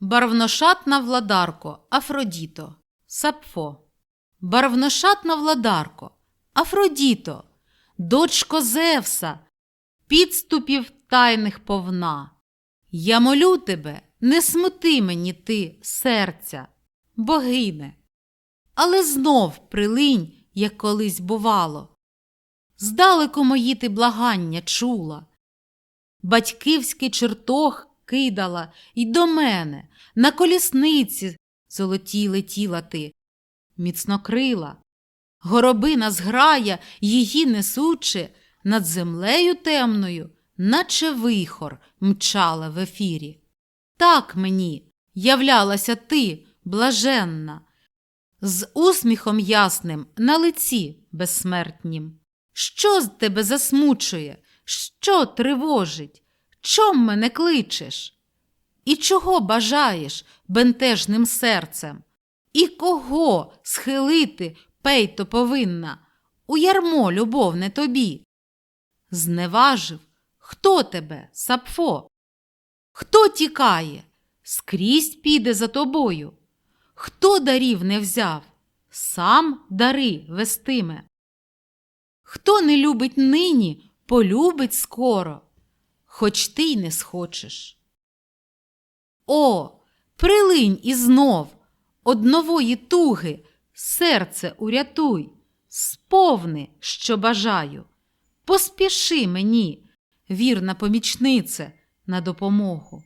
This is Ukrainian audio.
Барвношатна владарко, Афродіто, Сапфо. Барвношатна владарко, Афродіто, дочко Зевса, підступів тайних повна. Я молю тебе, не смути мені ти серця, богине, але знов прилинь, як колись бувало. Здалеку мої ти благання чула. Батьківський чертог кидала й до мене, на колісниці золотій летіла ти, міцно крила. Горобина зграя, її несучи, над землею темною, наче вихор мчала в ефірі. Так мені являлася ти, блаженна, з усміхом ясним на лиці безсмертнім. Що з тебе засмучує? Що тривожить? Чом мене кличеш? І чого бажаєш бентежним серцем? І кого схилити пейто повинна? У ярмо любовне тобі. Зневажив, хто тебе, Сапфо? Хто тікає? Скрізь піде за тобою. Хто дарів не взяв? Сам дари вестиме. Хто не любить нині, полюбить скоро, хоч ти й не схочеш. О, прилинь і знов од нової туги серце урятуй, сповни, що бажаю. Поспіши мені, вірна помічнице, на допомогу.